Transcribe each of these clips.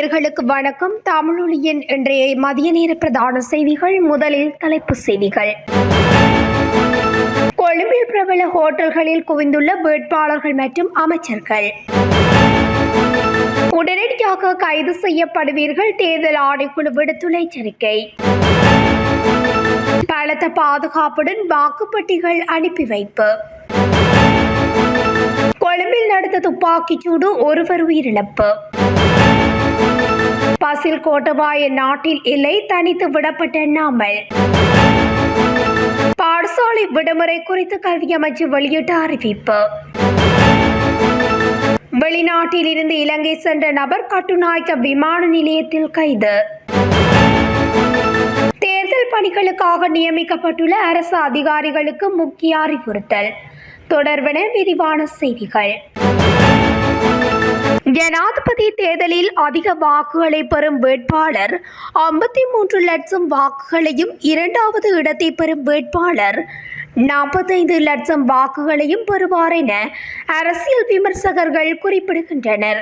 நேர்களுக்கு வணக்கம். தமிழொலியின் இன்றைய மதிய நேர பிரதான செய்திகள் முதலில் தலைப்பு செய்திகள். கொழும்பில் பிரபல ஹோட்டல்களில் குவிந்துள்ள வேட்பாளர்கள் மற்றும் அமைச்சர்கள். உடனடியாக கைது செய்யப்படுவீர்கள் தேர்தல் ஆணைக்குழு விடுத்துள்ள எச்சரிக்கை. பலத்த பாதுகாப்புடன் வாக்குப்பெட்டிகள் அனுப்பி வைப்பு. கொழும்பில் நடந்த துப்பாக்கிச்சூடு ஒருவர் உயிரிழப்பு. பசில் கோட்டபாய நாட்டில் இல்லை தனித்து விடப்பட்ட நாமல். பாடசாலை விடுமுறை குறித்து கல்வி அமைச்சு வெளியிட்ட அறிவிப்பு. வெளிநாட்டில் இருந்து இலங்கை சென்ற நபர் கட்டுநாயக்க விமான நிலையத்தில் கைது. தேர்தல் பணிகளுக்காக நியமிக்கப்பட்டுள்ள அரசு அதிகாரிகளுக்கு முக்கிய அறிவுறுத்தல். தொடர்பென விரிவான செய்திகள். ஜனாதிபதி தேர்தலில் அதிக வாக்குகளை பெறும் வேட்பாளர் ஐம்பத்தி மூன்று லட்சம் வாக்குகளையும் இரண்டாவது இடத்தை பெறும் வேட்பாளர் நாற்பத்தைந்து லட்சம் வாக்குகளையும் பெறுவார் என அரசியல் விமர்சகர்கள் குறிப்பிடுகின்றனர்.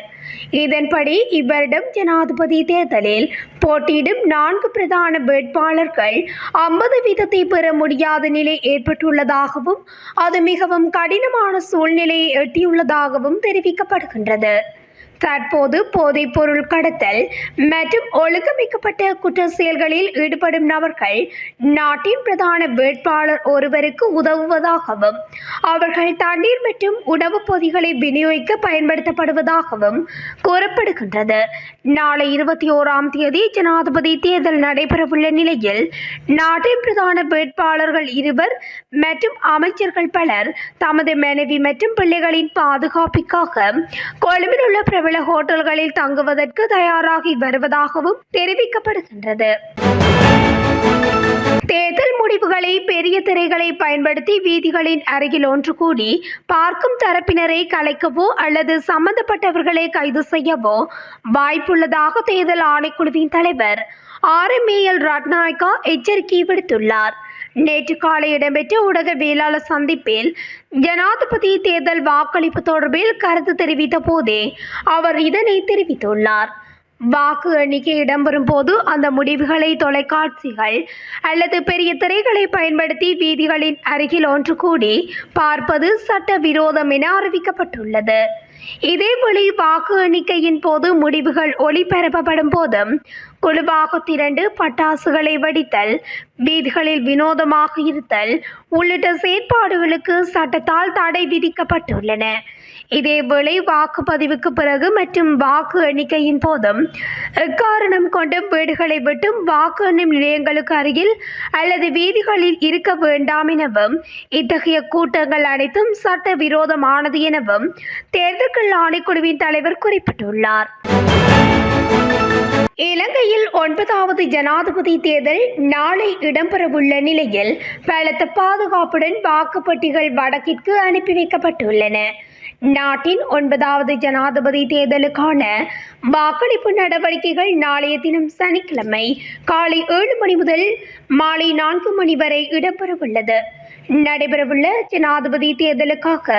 இதன்படி இவரிடம் ஜனாதிபதி தேர்தலில் போட்டியிடும் நான்கு பிரதான வேட்பாளர்கள் ஐம்பது வீதத்தை பெற முடியாத நிலை ஏற்பட்டுள்ளதாகவும் அது மிகவும் கடினமான சூழ்நிலையை எட்டியுள்ளதாகவும் தெரிவிக்கப்படுகின்றது. தற்போது போதைப் பொருள் கடத்தல் மற்றும் ஒழுங்கமைக்கப்பட்ட குற்ற செயல்களில் ஈடுபடும் நபர்கள் நாட்டின் பிரதான வேட்பாளர் ஒருவருக்கு உதவுவதாகவும் அவர்கள் தண்ணீர் மற்றும் உணவுப் பொதிகளை விநியோகிக்க பயன்படுத்தப்படுவதாகவும் கூறப்படுகின்றது. நாளை இருபத்தி ஓராம் தேதி ஜனாதிபதி தேர்தல் நடைபெறவுள்ள நிலையில் நாட்டின் பிரதான வேட்பாளர்கள் இருவர் மற்றும் அமைச்சர்கள் பலர் தமது மனைவி மற்றும் பிள்ளைகளின் பாதுகாப்பிற்காக கொழும்பில் உள்ள பிரபல ஹோட்டல்களில் தங்குவதற்கு தயாராகி வருவதாகவும் தெரிவிக்கப்படுகின்றது. தேர்தல் முடிவுகளை பெரிய திரைகளை பயன்படுத்தி வீதிகளின் அருகில் ஒன்று கூடி பார்க்கும் தரப்பினரை கலைக்கவோ அல்லது சம்பந்தப்பட்டவர்களை கைது செய்யவோ வாய்ப்புள்ளதாக தேர்தல் ஆணைக்குழுவின் தலைவர் ஆர் எம் ஏஎல் ரட்நாயக்கா எச்சரிக்கை விடுத்துள்ளார். நேற்று காலை இடம்பெற்ற ஊடகவியலாளர் சந்திப்பில் ஜனாதிபதி தேர்தல் வாக்களிப்பு தொடர்பில் கருத்து தெரிவித்த போதே அவர் இதனை தெரிவித்துள்ளார். வாக்கு எண்ணிக்கை இடம்பெறும் போது அந்த முடிவுகளை தொலைக்காட்சிகள் அல்லது பெரிய திரைகளை பயன்படுத்தி வீதிகளின் அருகில் ஒன்று கூடி பார்ப்பது சட்ட விரோதம் என அறிவிக்கப்பட்டுள்ளது. இதேவேளை வாக்கு எண்ணிக்கையின் போது முடிவுகள் ஒளிபரப்பப்படும் போதும் குழுவாக திரண்டு பட்டாசுகளை வெடித்தல் வீதிகளில் வினோதமாக இருத்தல் உள்ளிட்ட செயற்பாடுகளுக்கு சட்டத்தால் தடை விதிக்கப்பட்டுள்ளன. இதேவேளை வாக்குப்பதிவுக்கு பிறகு மற்றும் வாக்கு எண்ணிக்கையின் போதும் எக்காரணம் கொண்டும் வீடுகளை விட்டும் வாக்கு எண்ணும் நிலையங்களுக்கு அருகில் அல்லது வீதிகளில் இருக்க வேண்டாம் எனவும் இத்தகைய கூட்டங்கள் அனைத்தும் சட்டவிரோதமானது எனவும் தேர்தல்கள் ஆணைக்குழுவின் தலைவர் குறிப்பிட்டுள்ளார். இலங்கையில் ஒன்பதாவது ஜனாதிபதி தேர்தல் நாளை இடம்பெறவுள்ள நிலையில் பலத்த பாதுகாப்புடன் வாக்குப்பட்டிகள் வடக்கிற்கு அனுப்பி வைக்கப்பட்டுள்ளன. நாட்டின் ஒன்பதாவது ஜனாதிபதி தேர்தலுக்கான வாக்களிப்பு நடவடிக்கைகள் நாளைய தினம் சனிக்கிழமை காலை ஏழு மணி முதல் மாலை நான்கு மணி வரை இடம்பெறவுள்ளது. நடைபெறவுள்ள ஜனாதிபதி தேர்தலுக்காக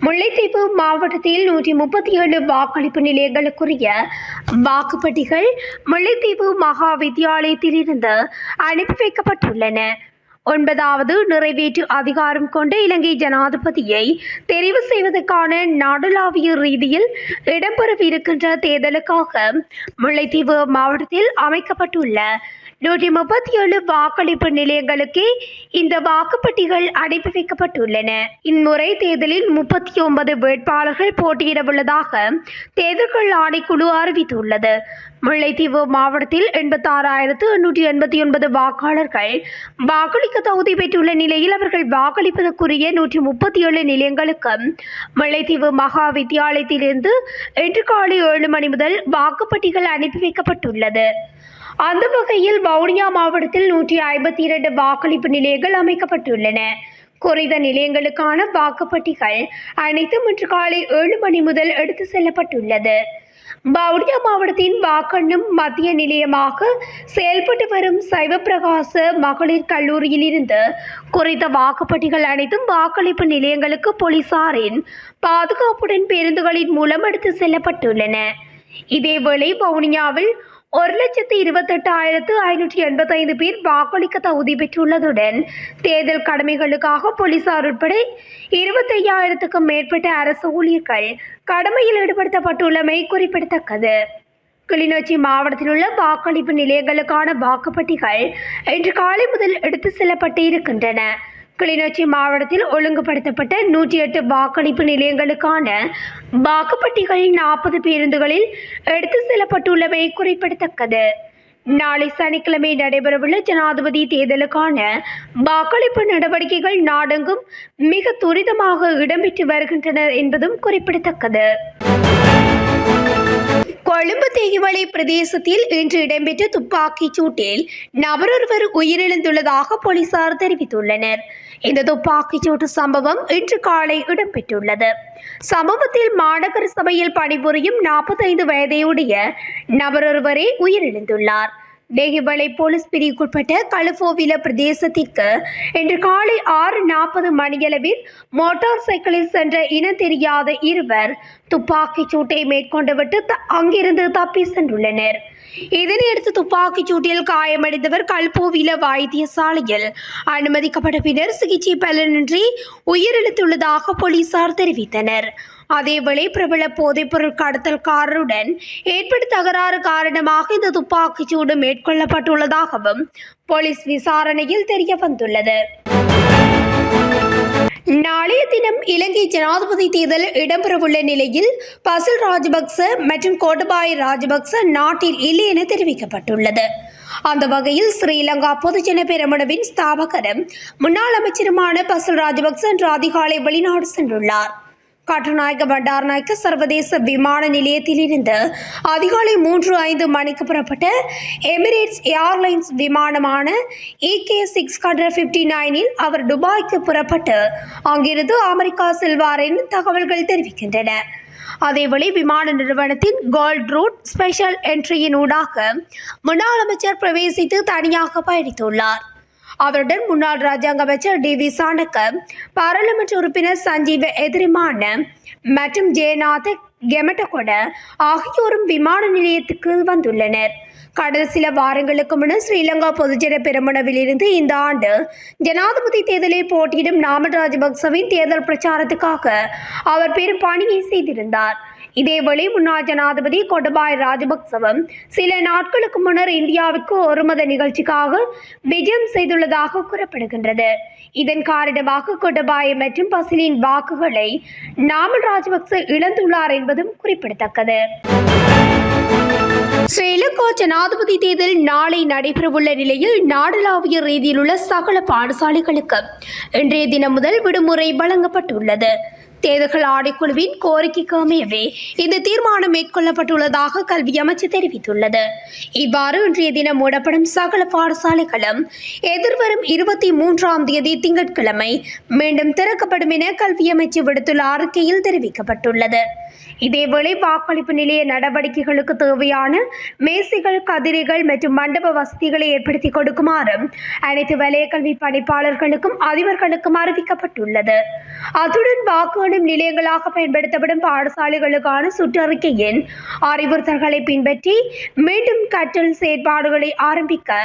முல்லைத்தீவு மாவட்டத்தில் நூற்றி முப்பத்தி ஏழு வாக்களிப்பு நிலையங்களுக்குரிய வாக்குப்பட்டிகள் முல்லைத்தீவு மகா வித்தியாலயத்திலிருந்து அனுப்பி வைக்கப்பட்டுள்ளன. ஒன்பதாவது நிறைவேற்று அதிகாரம் கொண்ட இலங்கை ஜனாதிபதியை தெரிவு செய்வதற்கான நாடளாவிய ரீதியில் இடம்பெறவிருக்கின்ற தேர்தலுக்காக முல்லைத்தீவு மாவட்டத்தில் அமைக்கப்பட்டுள்ள நூற்றி முப்பத்தி ஏழு வாக்களிப்பு நிலையங்களுக்கு இந்த வாக்குப்பட்டிகள் அனுப்பி வைக்கப்பட்டுள்ளன. இம்முறை தேர்தலில் முப்பத்தி ஒன்பது வேட்பாளர்கள் போட்டியிடவுள்ளதாக தேர்தல்கள் ஆணைக்குழு அறிவித்துள்ளது. முல்லைத்தீவு மாவட்டத்தில் எண்பத்தாறாயிரத்து எண்ணூற்றி எண்பத்தி ஒன்பது வாக்காளர்கள் வாக்களிக்க தகுதி பெற்றுள்ள நிலையில் அவர்கள் வாக்களிப்பதற்குரிய நூற்றி முப்பத்தி ஏழு நிலையங்களுக்கு முல்லைத்தீவு மகா வித்தியாலயத்திலிருந்து இன்று காலை ஏழு மணி முதல் வாக்குப்பட்டிகள் அனுப்பி வைக்கப்பட்டுள்ளது. அந்த வகையில் வவுனியா மாவட்டத்தில் நூற்றி ஐம்பத்தி இரண்டு வாக்களிப்பு நிலையங்கள் அமைக்கப்பட்டுள்ளன. குறைந்த நிலையங்களுக்கான வாக்குப்பட்டிகள் அனைத்தும் இன்று காலை ஏழு மணி முதல் எடுத்து செல்லப்பட்டுள்ளது. வவுனியா மாவட்டத்தின் வாக்கெண்ணும் மத்திய நிலையமாக செயல்பட்டு வரும் சைவப்பிரகாச மகளிர் கல்லூரியிலிருந்து குறித்த வாக்குப்பட்டிகள் அனைத்தும் வாக்களிப்பு நிலையங்களுக்கு போலீசாரின் பாதுகாப்புடன் பேருந்துகளின் மூலம் எடுத்து செல்லப்பட்டுள்ளன. இதேவேளை வவுனியாவில் ஒரு லட்சத்து இருபத்தெட்டாயிரத்து ஐநூற்றி எண்பத்தைந்து பேர் வாக்களிக்க தகுதி பெற்றுள்ளதுடன் தேர்தல் கடமைகளுக்காக போலீசார் உட்பட இருபத்தையாயிரத்துக்கும் மேற்பட்ட அரசு ஊழியர்கள் கடமையில் ஈடுபடுத்தப்பட்டுள்ளமை குறிப்பிடத்தக்கது. கிளிநொச்சி மாவட்டத்தில் உள்ள வாக்களிப்பு நிலையங்களுக்கான வாக்குப்பட்டிகள் இன்று காலை முதல் எடுத்து செல்லப்பட்டு இருக்கின்றன. கிளிநொச்சி மாவட்டத்தில் ஒழுங்குபடுத்தப்பட்ட நூற்றி எட்டு வாக்களிப்பு நிலையங்களுக்கான வாக்குப்பட்டிகள் நாற்பது பேருந்துகளில் எடுத்து செல்லப்பட்டுள்ளவை குறிப்பிடத்தக்கது. நாளை சனிக்கிழமை நடைபெறவுள்ள ஜனாதிபதி தேர்தலுக்கான வாக்களிப்பு நடவடிக்கைகள் நாடெங்கும் மிக துரிதமாக இடம்பெற்று வருகின்றன என்பதும் குறிப்பிடத்தக்கது. கொழும்பு தேயிவளை பிரதேசத்தில் இன்று இடம்பெற்ற துப்பாக்கிச் சூட்டில் நபரொருவர் உயிரிழந்துள்ளதாக போலீசார் தெரிவித்துள்ளனர். இந்த துப்பாக்கிச் சூட்டு சம்பவம் இன்று காலை இடம்பெற்றுள்ளது. சம்பவத்தில் மாநகர சபையில் பணிபுரியும் நாற்பத்தைந்து வயதையுடைய நபரொருவரே உயிரிழந்துள்ளார். டெகிவளை போலீஸ் பிரிவுக்குட்பட்ட கலுஃபோவில பிரதேசத்திற்கு இன்று காலை ஆறு நாற்பது மணியளவில் மோட்டார் சைக்கிளில் சென்ற இனம் தெரியாத இருவர் துப்பாக்கிச் சூட்டை மேற்கொண்டுவிட்டு த- அங்கிருந்து தப்பி சென்றுள்ளனர். இதனையடுத்து துப்பாக்கிச் சூட்டில் காயமடைந்தவர் கல்போவில வைத்தியசாலையில் அனுமதிக்கப்பட்ட பின்னர் சிகிச்சை பலனின்றி உயிரிழந்துள்ளதாக போலீசார் தெரிவித்தனர். அதேவேளை பிரபல போதைப்பொருள் கடத்தல்காரருடன் ஏற்பட்ட தகராறு காரணமாக இந்த துப்பாக்கிச் சூடு மேற்கொள்ளப்பட்டுள்ளதாகவும் போலீஸ் விசாரணையில் தெரிய வந்துள்ளது நாளைய தினம் இலங்கை ஜனாதிபதி தேர்தல் இடம்பெறவுள்ள நிலையில் பசில் ராஜபக்ச மற்றும் கோட்டபாய ராஜபக்ச நாட்டில் இல்லை என தெரிவிக்கப்பட்டுள்ளது. அந்த வகையில் ஸ்ரீலங்கா பொதுஜன பெரமுனவின் ஸ்தாபகரும் முன்னாள் அமைச்சருமான பசில் ராஜபக்ச இன்று அதிகாலை வெளிநாடு சென்றுள்ளார். கட்டுநாயக்க பண்டாரநாயக்க சர்வதேச விமான நிலையத்திலிருந்து அதிகாலை மூன்று ஐந்து மணிக்கு புறப்பட்ட எமிரேட்ஸ் ஏர்லைன்ஸ் விமானமான ஏகே சிக்ஸ் ஹண்ட்ரட் ஃபிஃப்டி நைனில் அவர் துபாய்க்கு புறப்பட்டு அங்கிருந்து அமெரிக்கா செல்வார் என தகவல்கள் தெரிவிக்கின்றன. அதேவேளை விமான நிறுவனத்தின் கோல்ட் ரூட் ஸ்பெஷல் என்ட்ரியின் ஊடாக முன்னாள் அமைச்சர் பிரவேசித்து தனியாக பயணித்துள்ளார். அவருடன் முன்னாள் ராஜாங்க அமைச்சர் டி வி சாணக்க பாராளுமன்ற உறுப்பினர் சஞ்சீவ எதிரிமான மற்றும் ஜெயநாத் கெமட்டகொட ஆகியோரும் விமான நிலையத்துக்கு வந்துள்ளனர். கடந்த சில வாரங்களுக்கு முன்னர் ஸ்ரீலங்கா பொதுஜன பெருமனவில் இருந்து இந்த ஆண்டு ஜனாதிபதி தேர்தலில் போட்டியிடும் நாமல் ராஜபக்சவின் தேர்தல் பிரச்சாரத்துக்காக அவர் பெரும் பணியை செய்திருந்தார். இதேவேளை முன்னாள் ஜனாதிபதி கொடபாய் ராஜபக்சவும் சில நாட்களுக்கு முன்னர் இந்தியாவிற்கு ஒருமத நிகழ்ச்சிக்காக விஜயம் செய்துள்ளதாக கூறப்படுகின்றது. இதன் காரணமாக கொடபாய் மற்றும் பசிலின் வாக்குகளை நாமல் ராஜபக்ச இழந்துள்ளார் என்பதும் குறிப்பிடத்தக்கது. ஸ்ரீலங்கா ஜனாதிபதி தேர்தல் நாளை நடைபெறவுள்ள நிலையில் நாடளாவிய ரீதியில் உள்ள சகல பாடசாலைகளுக்கு இன்றைய தினம் முதல் விடுமுறை வழங்கப்பட்டுள்ளது. தேர்தல்கள் ஆணைக்குழுவின் கோரிக்கைக்கு அமையவே இந்த தீர்மானம் மேற்கொள்ளப்பட்டுள்ளதாக கல்வி அமைச்சு தெரிவித்துள்ளது. இவ்வாறு இன்றைய தினம் மூடப்படும் சகல பாடசாலைகளும் எதிர்வரும் இருபத்தி மூன்றாம் தேதி திங்கட்கிழமை மீண்டும் திறக்கப்படும் என கல்வி அமைச்சு விடுத்துள்ள அறிக்கையில் தெரிவிக்கப்பட்டுள்ளது. இதேவேளை வாக்களிப்பு நிலைய நடவடிக்கைகளுக்கு தேவையான மேசைகள் கதிரைகள் மற்றும் மண்டப வசதிகளை ஏற்படுத்தி கொடுக்குமாறும் அனைத்து வலய கல்வி பணிப்பாளர்களுக்கும் அதிபர்களுக்கும் அறிவிக்கப்பட்டுள்ளது. அத்துடன் வாக்கு எண்ணும் நிலையங்களாக பயன்படுத்தப்படும் பாடசாலைகளுக்கான சுற்றறிக்கையின் அறிவுறுத்தல்களை பின்பற்றி மீண்டும் கற்றல் செயற்பாடுகளை ஆரம்பிக்க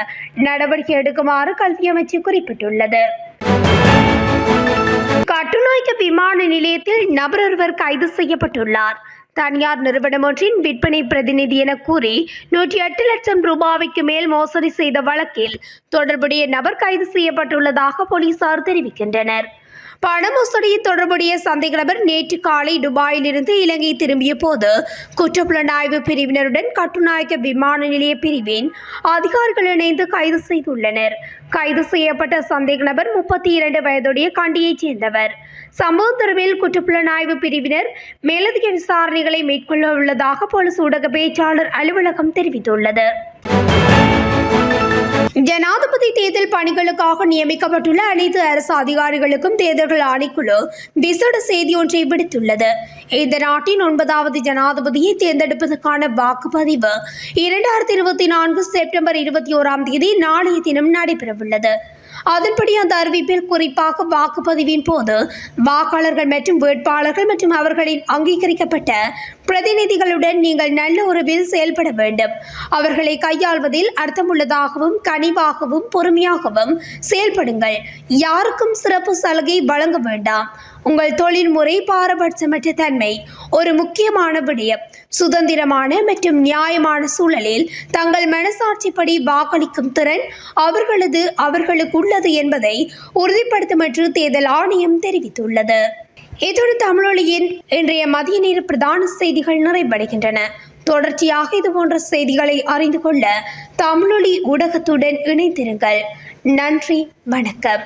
நடவடிக்கை எடுக்குமாறு கல்வி அமைச்சு குறிப்பிட்டுள்ளது. கட்டுநாயக்க விமான நிலையத்தில் நபர் ஒருவர் கைது செய்யப்பட்டுள்ளார். தனியார் நிறுவனம் ஒன்றின் விற்பனை பிரதிநிதி என கூறி நூற்றி எட்டு லட்சம் ரூபாய்க்கு மேல் மோசடி செய்த வழக்கில் தொடர்புடைய நபர் கைது செய்யப்பட்டுள்ளதாக போலீசார் தெரிவிக்கின்றனர். பண மோசடியில் தொடர்புடைய சந்தேக நபர் நேற்று காலை துபாயிலிருந்து இலங்கை திரும்பிய போது குற்றப்புலனாய்வு பிரிவினருடன் கட்டுநாயக்க விமான நிலைய பிரிவின் அதிகாரிகள் இணைந்து கைது செய்துள்ளனர். கைது செய்யப்பட்ட சந்தேக நபர் முப்பத்தி இரண்டு வயதுடைய கண்டியைச் சேர்ந்தவர். சம்பவம் தொடர்பில் குற்றப்புலனாய்வு பிரிவினர் மேலதிக விசாரணைகளை மேற்கொள்ள உள்ளதாக போலீஸ் ஊடக பேச்சாளர் அலுவலகம் தெரிவித்துள்ளது. ஜனாதிபதி தேர்தல் பணிகளுக்காக நியமிக்கப்பட்டுள்ள அனைத்து அரசு அதிகாரிகளுக்கும் தேர்தல்கள் ஆணைக்குழு விசேட செய்தி ஒன்றை விடுத்துள்ளது. இந்த நாட்டின் ஒன்பதாவது ஜனாதிபதியை தேர்ந்தெடுப்பதற்கான வாக்குப்பதிவு இரண்டாயிரத்தி இருபத்தி நான்கு செப்டம்பர் இருபத்தி ஓராம் தேதி நாளைய தினம் நடைபெறவுள்ளது. அதன்படி அந்த அறிவிப்பில் குறிப்பாக வாக்குப்பதிவின் போது வாக்காளர்கள் மற்றும் வேட்பாளர்கள் மற்றும் அவர்களின் அங்கீகரிக்கப்பட்ட பிரதிநிதிகளுடன் நீங்கள் நல்ல உறவில் செயல்பட வேண்டும். அவர்களை கையாள்வதில் அர்த்தமுள்ளதாகவும் கனிவாகவும் பொறுமையாகவும் செயல்படுங்கள். யாருக்கும் சிறப்பு சலுகை வழங்க வேண்டாம். உங்கள் தொழில்முறை பாரபட்சமற்ற தன்மை ஒரு முக்கியமான விடயம் சுதந்திரமான மற்றும் நியாயமான சூழலில் தங்கள் மனசாட்சிப்படி வாக்களிக்கும் திறன் அவர்களது அவர்களுக்கு உள்ளது என்பதை உறுதிப்படுத்தும் என்று தேர்தல் ஆணையம் தெரிவித்துள்ளது. இதோடு தமிழொலியின் இன்றைய மதிய நேர பிரதான செய்திகள் நிறைவடைகின்றன. தொடர்ச்சியாக இதுபோன்ற செய்திகளை அறிந்து கொள்ள தமிழொலி ஊடகத்துடன் இணைந்திருங்கள். நன்றி வணக்கம்.